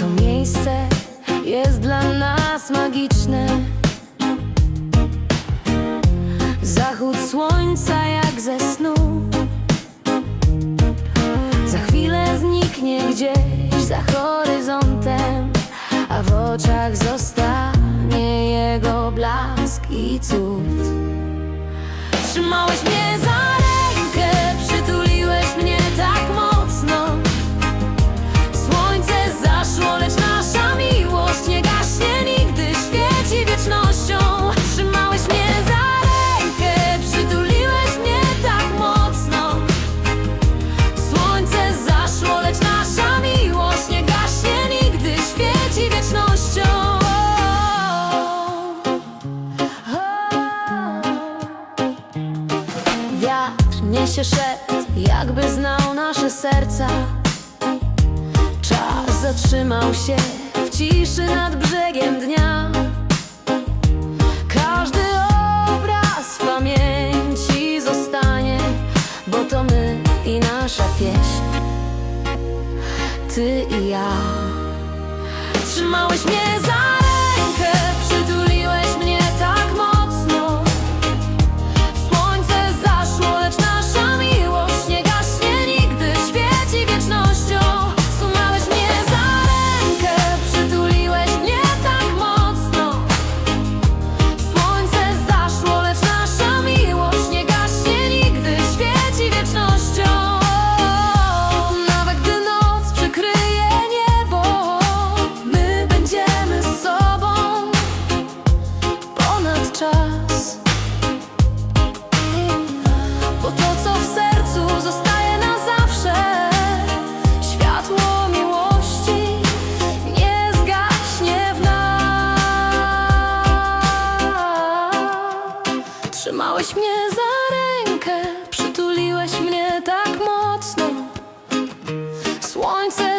To miejsce jest dla nas magiczne. Zachód słońca jak ze snu. Za chwilę zniknie gdzieś za horyzontem A w oczach zostanie jego blask i cud. Trzymałeś mnie za niesie szept Jakby znał nasze serca. Czas zatrzymał się w ciszy nad brzegiem dnia. Każdy obraz w pamięci zostanie Bo to my i nasza pieśń. Ty i ja. Trzymałeś mnie Trzymałeś mnie za rękę Przytuliłeś mnie tak mocno. Słońce